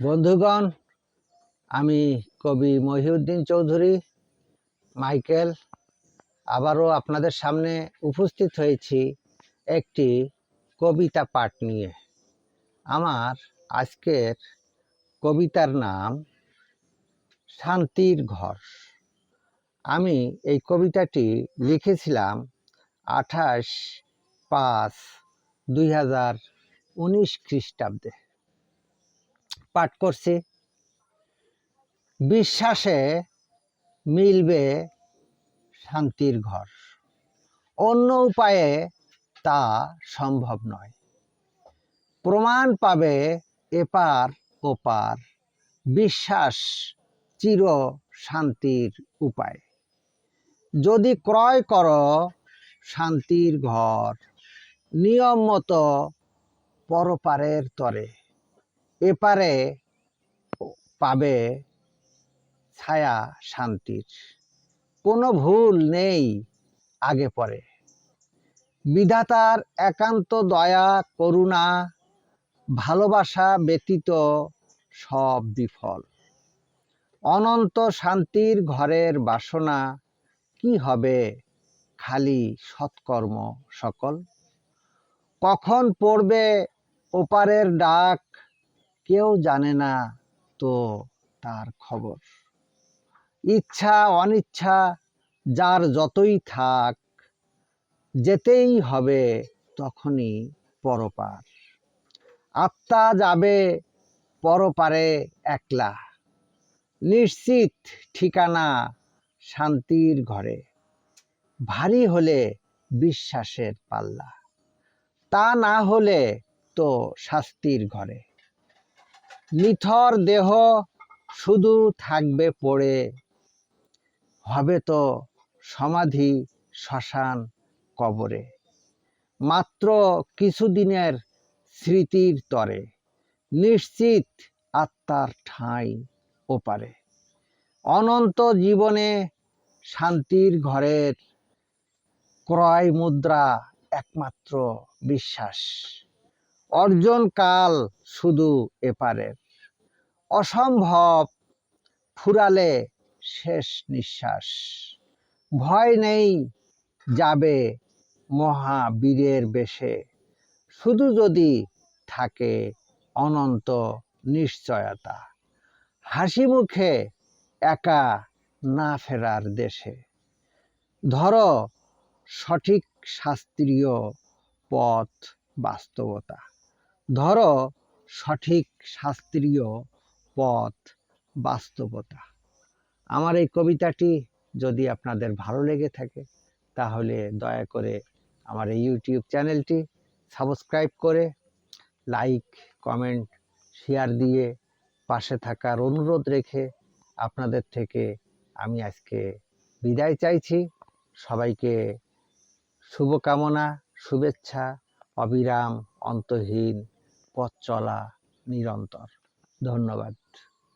বন্ধুগণ, আমি কবি মহিউদ্দিন চৌধুরী, মাইকেল, আবারও আপনাদের সামনে উপস্থিত হয়েছি একটি কবিতা পাঠ নিয়ে। আমার আজকের কবিতার নাম, শান্তির ঘর। আমি এই কবিতাটি লিখেছিলাম আঠাশ পাঁচ দুই হাজার উনিশ খ্রিস্টাব্দে। পাঠ করছি। বিশ্বাসে মিলবে শান্তির ঘর। অন্য উপায়ে তা সম্ভব নয়। প্রমাণ পাবে এপার ওপার। বিশ্বাস চির শান্তির উপায়। যদি ক্রয় কর শান্তির ঘর, নিয়ম মতো পরপারের তরে। এপারে পাবে ছায়া শান্তির। কোনো ভুল নেই, আগে পরে। বিধাতার একান্ত দয়া, করুণা, ভালোবাসা ব্যতীত সব বিফল। অনন্ত শান্তির ঘরের বাসনা, কি হবে খালি সৎকর্ম সকল? কখন পড়বে ওপারের ডাক কেউ জানে না তো তার খবর। ইচ্ছা, অনিচ্ছা, যার যতই থাক, যেতেই হবে তখনই পরপার। আত্মা যাবে পরপারে একলা। নিশ্চিত ঠিকানা শান্তির ঘরে। ভারী হলে বিশ্বাসের পাল্লা। তা না হলে তো শাস্তির ঘরে। নিথর দেহ শুধু থাকবে পড়ে। হবে তো সমাধি শ্মশান কবরে। মাত্র কিছুদিনের স্মৃতির তরে, নিশ্চিত আত্মার ঠাঁই ওপারে। অনন্ত জীবনে শান্তির ঘরের ক্রয় মুদ্রা একমাত্র বিশ্বাস। অর্জন কাল শুধু এপারের। অসম্ভব ফুরালে শেষ নিঃশ্বাস। ভয় নেই যাবে মহাবীরের বেশে। শুধু যদি থাকে অনন্ত নিশ্চয়তা। হাসি মুখে একা না ফেরার দেশে। ধরো সঠিক শাস্ত্রীয় পথ বাস্তবতা। ধরো সঠিক শাস্ত্রীয় পথ বাস্তবতা। আমার এই কবিতাটি যদি আপনাদের ভালো লেগে থাকে, তাহলে দয়া করে আমার এই ইউটিউব চ্যানেলটি সাবস্ক্রাইব করে লাইক, কমেন্ট, শেয়ার দিয়ে পাশে থাকার অনুরোধ রেখে আপনাদের থেকে আমি আজকে বিদায় চাইছি। সবাইকে শুভকামনা, শুভেচ্ছা, অবিরাম, অন্তহীন, পথ চলা নিরন্তর। ধন্যবাদ।